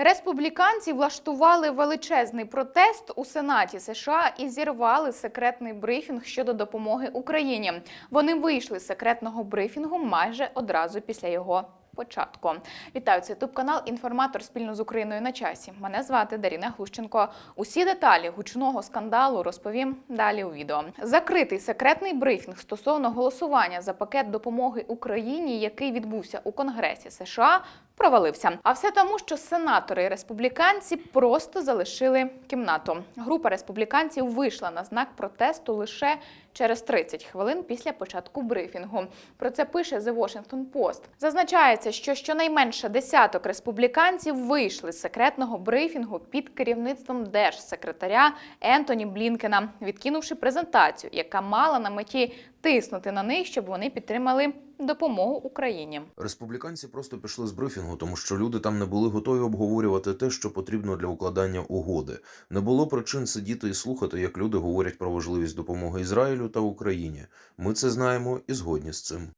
Республіканці влаштували величезний протест у Сенаті США і зірвали секретний брифінг щодо допомоги Україні. Вони вийшли з секретного брифінгу майже одразу після його. Початку вітаю це ютуб канал Інформатор спільно з Україною на часі. Мене звати Даріна Глущенко. Усі деталі гучного скандалу розповім далі у відео. Закритий секретний брифінг стосовно голосування за пакет допомоги Україні, який відбувся у Конгресі США, провалився. А все тому, що сенатори і республіканці просто залишили кімнату. Група республіканців вийшла на знак протесту лише через 30 хвилин після початку брифінгу. Про це пише The Washington Post. Зазначається, що щонайменше десяток республіканців вийшли з секретного брифінгу під керівництвом держсекретаря Ентоні Блінкена, відкинувши презентацію, яка мала на меті тиснути на них, щоб вони підтримали допомогу Україні. Республіканці просто пішли з брифінгу, тому що люди там не були готові обговорювати те, що потрібно для укладання угоди. Не було причин сидіти і слухати, як люди говорять про важливість допомоги Ізраїлю та Україні. Ми це знаємо і згодні з цим.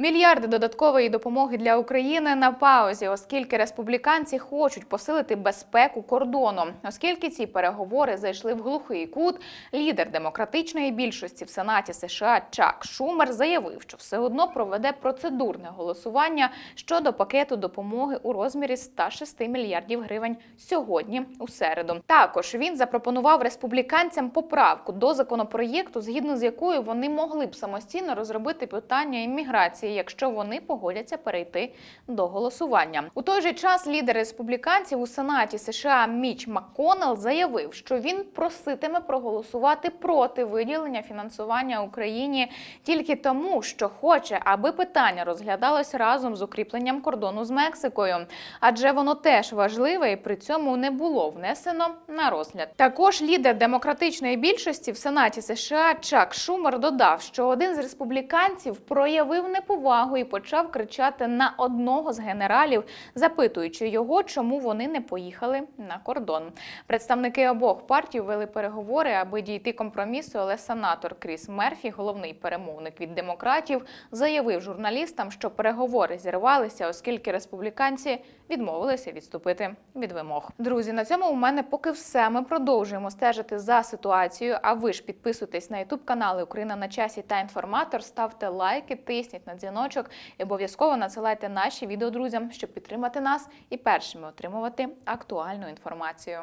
Мільярди додаткової допомоги для України на паузі, оскільки республіканці хочуть посилити безпеку кордону. Оскільки ці переговори зайшли в глухий кут, лідер демократичної більшості в Сенаті США Чак Шумер заявив, що все одно проведе процедурне голосування щодо пакету допомоги у розмірі 106 мільярдів гривень сьогодні у середу. Також він запропонував республіканцям поправку до законопроєкту, згідно з якою вони могли б самостійно розробити питання імміграції, якщо вони погодяться перейти до голосування. У той же час лідер республіканців у Сенаті США Міч МакКоннелл заявив, що він проситиме проголосувати проти виділення фінансування Україні тільки тому, що хоче, аби питання розглядалось разом з укріпленням кордону з Мексикою, адже воно теж важливе і при цьому не було внесено на розгляд. Також лідер демократичної більшості в Сенаті США Чак Шумер додав, що один з республіканців проявив неповагу і почав кричати на одного з генералів, запитуючи його, чому вони не поїхали на кордон. Представники обох партій вели переговори, аби дійти компромісу, але сенатор Кріс Мерфі, головний перемовник від демократів, заявив журналістам, що переговори зірвалися, оскільки республіканці відмовилися відступити від вимог. Друзі, на цьому у мене поки все. Ми продовжуємо стежити за ситуацією. А ви ж підписуйтесь на ютуб канали Україна на часі та інформатор. Ставте лайки, тисніть на дзвіночок і обов'язково надсилайте наші відео друзям, щоб підтримати нас і першими отримувати актуальну інформацію.